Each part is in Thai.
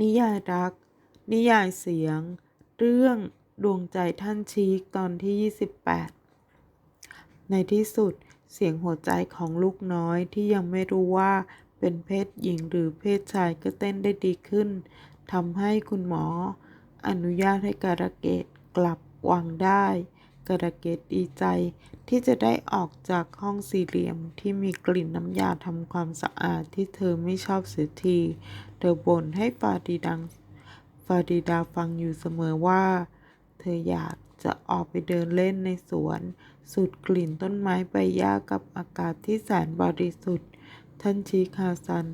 นิยายรัก นิยายเสียง เรื่องดวงใจท่านชีกตอนที่ 28 ในที่สุดเสียงหัวใจของลูกน้อยที่ยังไม่รู้ว่าเป็นเพศหญิงหรือเพศชายก็เต้นได้ดีขึ้นทำให้คุณหมอ อนุญาตให้การะเกดกลับวังได้ กระเกดดีใจ ที่จะได้ออกจากห้องสี่เหลี่ยมที่มีกลิ่นน้ำยาทำความสะอาดที่เธอไม่ชอบเสียที เธอบ่นให้ฟาดิดัง ฟาดิดาฟังอยู่เสมอว่า เธออยากจะออกไปเดินเล่นในสวน สูดกลิ่นต้นไม้ใบหญ้ากับอากาศที่แสนบริสุทธิ์ ท่านชีคาซัน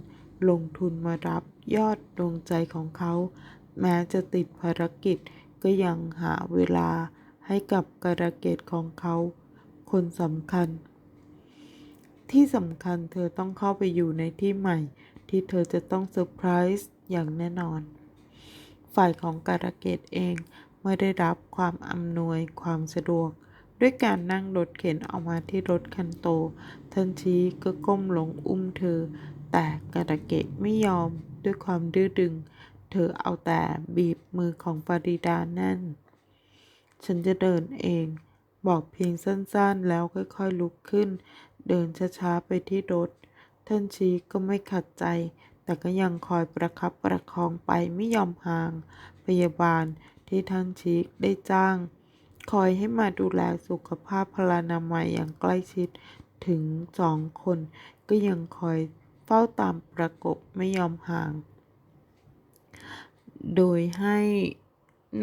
ลงทุนมารับยอดดวงใจของเขา แม้จะติดภารกิจก็ยังหาเวลา ให้กับการะเกดของเขา คนสำคัญ ที่สำคัญเธอต้องเข้าไปอยู่ในที่ใหม่ ที่เธอจะต้องเซอร์ไพรส์อย่างแน่นอน ฝ่ายของการะเกดเองไม่ได้รับความอำนวยความสะดวก ด้วยการนั่งรถเข็นออกมาที่รถคันโต ทันทีก็ก้มลงอุ้มเธอ แต่การะเกดไม่ยอมด้วยความดื้อดึง เธอเอาแต่บีบมือของฟาริดาแน่น ฉันจะเดินเอง บอกเพียงสั้นๆ แล้วค่อยๆลุกขึ้น เดินช้าๆไปที่รถ ท่านชีก็ไม่ขัดใจ แต่ก็ยังคอยประคับประคองไปไม่ยอมห่าง พยาบาลที่ท่านชีกได้จ้าง คอยให้มาดูแลสุขภาพพลานามัยอย่างใกล้ชิดถึงสองคน ก็ยังคอยเฝ้าตามประกบไม่ยอมห่าง โดยให้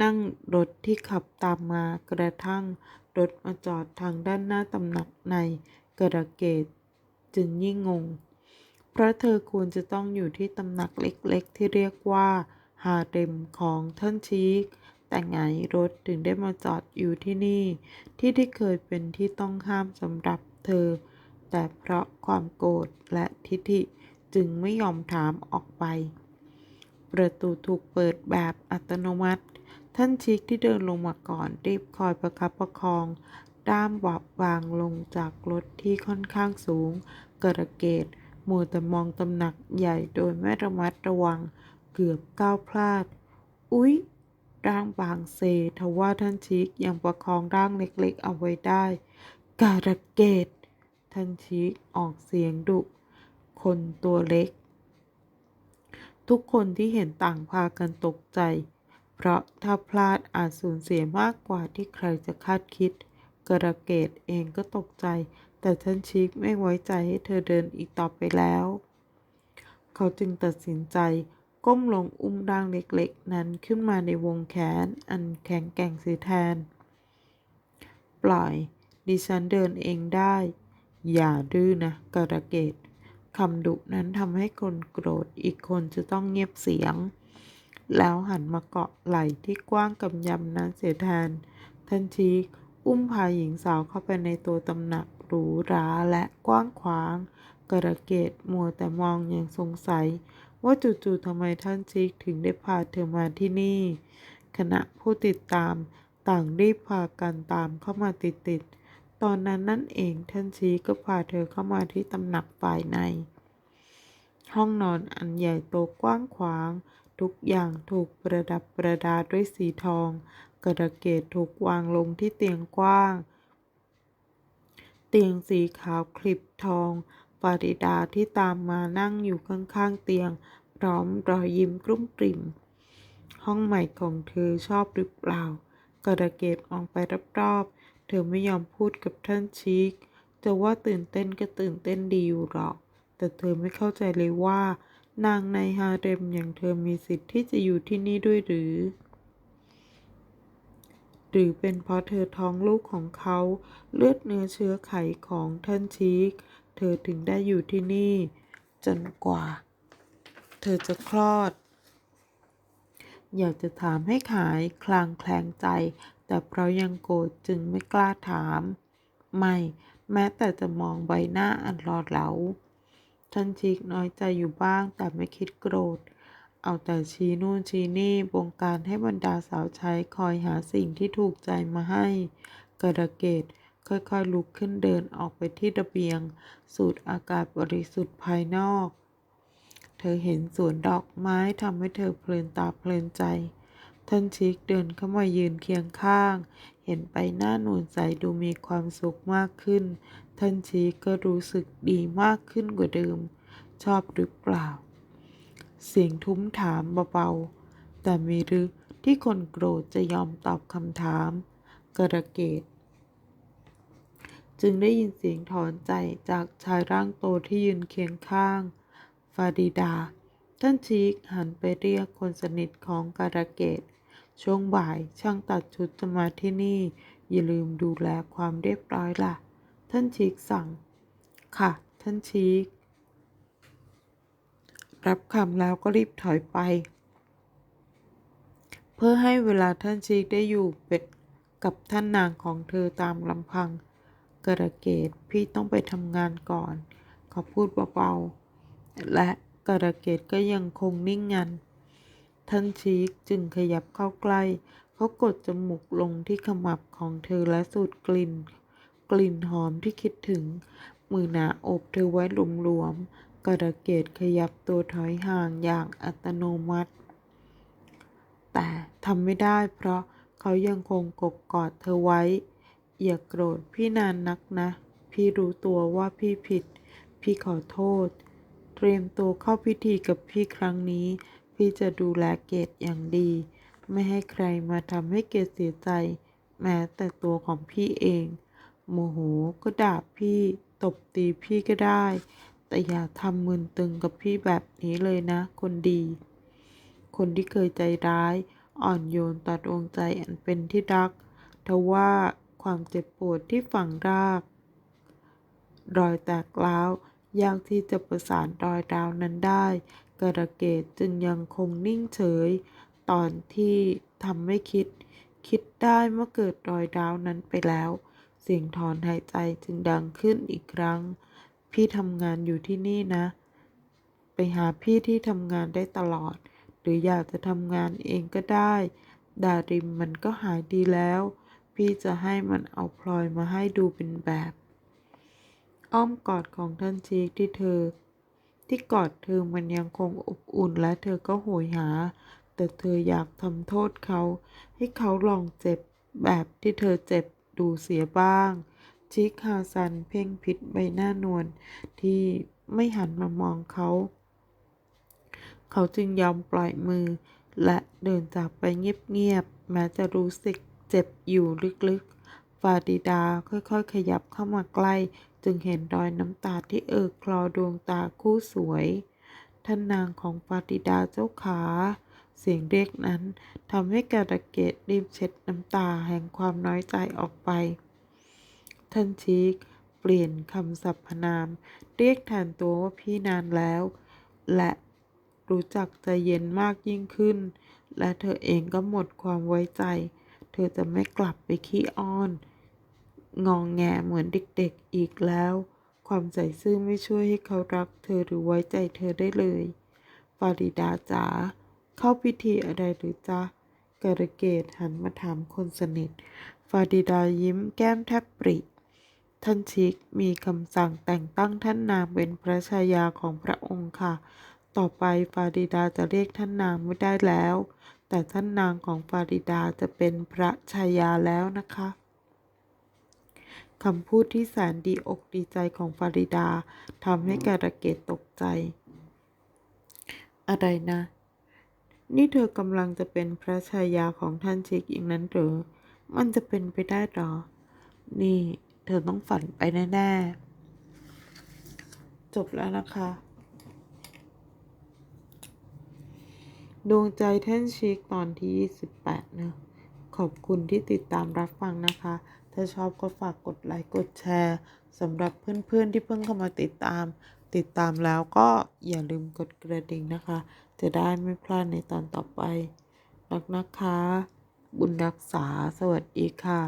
นั่งรถที่ขับตามมากระทั่งรถมาจอดทางด้านหน้าตำหนักในกระเกตจึงยิ่งงง เพราะเธอควรจะต้องอยู่ที่ตำหนักเล็กๆ ที่เรียกว่าฮาเร็มของท่านชีกแต่ไงรถถึงได้มาจอดอยู่ที่นี่ ที่ที่เคยเป็นที่ต้องห้ามสำหรับเธอ แต่เพราะความโกรธและทิฐิจึงไม่ยอมถามออกไป ประตูถูกเปิดแบบอัตโนมัติ ท่านชิกที่เดินลงมาก่อน รีบคอยประคับประคอง ด้ามบอบบางลงจากรถที่ค่อนข้างสูง กระเกตมัวแต่มองตำหนักใหญ่โดยไม่ระมัดระวัง เกือบก้าวพลาด อุ๊ย ร่างบางเซทว่าท่านชิกยังประคองร่างเล็กๆเอาไว้ได้ กระเกต ท่านชิกออกเสียงดุ คนตัวเล็ก ทุกคนที่เห็นต่างพากันตกใจ เพราะถ้าพลาดอาจสูญเสียมากกว่าที่ใครจะคาดคิด กระเกตเองก็ตกใจ แต่ท่านชิกไม่ไว้ใจให้เธอเดินอีกต่อไปแล้ว เขาจึงตัดสินใจก้มลงอุ้มร่างเล็กๆ นั้นขึ้นมาในวงแขน อันแข็งแกร่งเสียแทน ปล่อยดิฉันเดินเองได้ อย่าดื้อนะกระเกตคำดุนั้นทำให้คนโกรธอีกคนจะต้องเงียบเสียง แล้วหันมาเกาะไหล่ที่กว้างกำยำนั้นเสียแทน ทันทีอุ้มพาหญิงสาวเข้าไปในตัวตำหนักหรูหราและกว้างขวาง กระเกตมัวแต่มองอย่างสงสัย ว่าจู่ๆทำไมท่านชิกถึงได้พาเธอมาที่นี่ ขณะผู้ติดตามต่างรีบพากันตามเข้ามาติดๆ ตอนนั้นนั่นเองท่านชีก็พาเธอเข้ามาที่ตำหนักฝ่ายใน ห้องนอนอันใหญ่โตกว้างขวาง ทุกอย่างถูกประดับประดาด้วยสีทอง กระเกตถูกวางลงที่เตียงกว้าง เตียงสีขาวคลิปทองฟาริดาที่ตามมานั่งอยู่ข้างๆเตียง พร้อมรอยยิ้มกลุ้มกลิ่ม ห้องใหม่ของเธอชอบหรือเปล่า กระเกตมองไปรอบๆ เธอไม่ยอมพูดกับท่านชีกจะว่าตื่นเต้นก็ตื่นเต้นดีอยู่หรอก แต่เธอไม่เข้าใจเลยว่า นางในฮาเร็มอย่างเธอมีสิทธิ์ที่จะอยู่ที่นี่ด้วยหรือ หรือเป็นเพราะเธอท้องลูกของเขาเลือดเนื้อเชื้อไขของท่านชีก เธอถึงได้อยู่ที่นี่ จนกว่า เธอจะคลอด อยากจะถามให้ขายคลางแคลงใจ แต่เพราะยังโกรธจึงไม่กล้าถาม ไม่ แม้แต่จะมองใบหน้าอันหลอดเหลา ท่านชีกน้อยใจอยู่บ้างแต่ไม่คิดโกรธ เอาแต่ชี้นู่นชี้นี่บงการให้บรรดาสาวใช้คอยหาสิ่งที่ถูกใจมาให้ กระเกตค่อยๆลุกขึ้นเดินออกไปที่ระเบียง สูดอากาศบริสุทธิ์ภายนอก เธอเห็นสวนดอกไม้ทำให้เธอเพลินตาเพลินใจ ท่านชิกเดินเข้ามายืนเคียงข้าง เห็นใบหน้านูนใสดูมีความสุขมากขึ้น ท่านชิกก็รู้สึกดีมากขึ้นกว่าเดิม ชอบหรือเปล่า เสียงทุ้มถามเบาๆ แต่มีหรือที่คนโกรธจะยอมตอบคำถาม กระเกต จึงได้ยินเสียงถอนใจจากชายร่างโตที่ยืนเคียงข้าง ฟาดิดา ท่านชีกหันไปเรียกคนสนิทของการะเกต ช่วงบ่ายช่างตัดชุดจะมาที่นี่ อย่าลืมดูแลความเรียบร้อยล่ะ ท่านชีกสั่ง ค่ะ ท่านชีก รับคำแล้วก็รีบถอยไป เพื่อให้เวลาท่านชีกได้อยู่เป็นกับท่านนางของเธอตามลำพัง กระเกตพี่ต้องไปทำงานก่อน เขาพูดเบาๆ และกระเกตก็ยังคงนิ่งงัน ท่านชีกจึงขยับเข้าใกล้ เขากดจมูกลงที่ขมับของเธอและสูดกลิ่น กลิ่นหอมที่คิดถึง มือหนาอบเธอไว้หลวมๆกระเกตขยับตัวถอยห่างอย่างอัตโนมัติ แต่ทำไม่ได้เพราะเขายังคงกบกอดเธอไว้ อย่าโกรธพี่นานนักนะ พี่รู้ตัวว่าพี่ผิด พี่ขอโทษ เตรียมตัวเข้าพิธีกับพี่ครั้งนี้ พี่จะดูแลเกดอย่างดี ไม่ให้ใครมาทำให้เกดเสียใจ แม้แต่ตัวของพี่เอง โมโหก็ด่าพี่ตบตีพี่ก็ได้ แต่อย่าทำมึนตึงกับพี่แบบนี้เลยนะ คนดี คนที่เคยใจร้าย อ่อนโยนต่อดวงใจอันเป็นที่รักทว่าความเจ็บปวดที่ฝังราก รอยแตกร้าวยากที่จะประสานรอยร้าวนั้นได้ กระเกตจึงยังคงนิ่งเฉย ตอนที่ทำไม่คิด คิดได้เมื่อเกิดรอยร้าวนั้นไปแล้ว เสียงถอนหายใจจึงดังขึ้นอีกครั้ง พี่ทำงานอยู่ที่นี่นะ ไปหาพี่ที่ทำงานได้ตลอด หรืออยากจะทำงานเองก็ได้ ดาริมมันก็หายดีแล้ว พี่จะให้มันเอาพลอยมาให้ดูเป็นแบบ อ้อมกอดของท่านชีกที่เธอ ที่กอดเธอมันยังคงอบอุ่นและเธอก็โหยหา แต่เธออยากทำโทษเขา ให้เขาลองเจ็บแบบที่เธอเจ็บดูเสียบ้าง ชิคฮาซันเพ่งพิษใบหน้านวลที่ไม่หันมามองเขา เขาจึงยอมปล่อยมือ และเดินจากไปเงียบๆแม้จะรู้สึกเจ็บอยู่ลึกๆ ฟาดิดาค่อยๆ ขยับเข้ามาใกล้ จึงเห็นรอยน้ำตาที่เอิกคลอดวงตาคู่สวย ท่านนางของฟาดิดาเจ้าขา เสียงเรียกนั้นทำให้กาดเกตรีบเช็ดน้ำตาแห่งความน้อยใจออกไป ท่านชีกเปลี่ยนคำสรรพนาม เรียกแทนตัวว่าพี่นานแล้ว และรู้จักใจเย็นมากยิ่งขึ้น และเธอเองก็หมดความไว้ใจ เธอจะไม่กลับไปขี้อ้อน งองแงเหมือนเด็กๆอีกแล้ว ความใจซื่อไม่ช่วยให้เขารักเธอหรือไว้ใจเธอได้เลยฟาริดาจ๋าเข้าพิธีอะไรหรือจ๊ะกระเกตหันมาถามคนสนิท ฟาดิดายิ้มแก้มแทบปริ ท่านชิกมีคำสั่งแต่งตั้งท่านนางเป็นพระชายาของพระองค์ค่ะ ต่อไปฟาดิดาจะเรียกท่านนางไม่ได้แล้ว แต่ท่านนางของฟาดิดาจะเป็นพระชายาแล้วนะคะ คำพูดที่แสนดีอกดีใจของฟาริดาทำให้การะเกดตกใจ อะไรนะ นี่เธอกำลังจะเป็นพระชายาของท่านชิกอย่างนั้นหรือ มันจะเป็นไปได้หรอ นี่เธอต้องฝันไปแน่ ๆ จบแล้วนะคะดวงใจท่านชิกตอนที่ 28นะ ขอบคุณที่ติดตามรับฟังนะคะ ถ้าชอบก็ฝากกดไลค์กดแชร์สำหรับเพื่อนๆที่เพิ่งเข้ามาติดตาม ติดตามแล้วก็อย่าลืมกดกระดิ่งนะคะ จะได้ไม่พลาดในตอนต่อไปรักนะคะ บุญรักษาสวัสดีค่ะ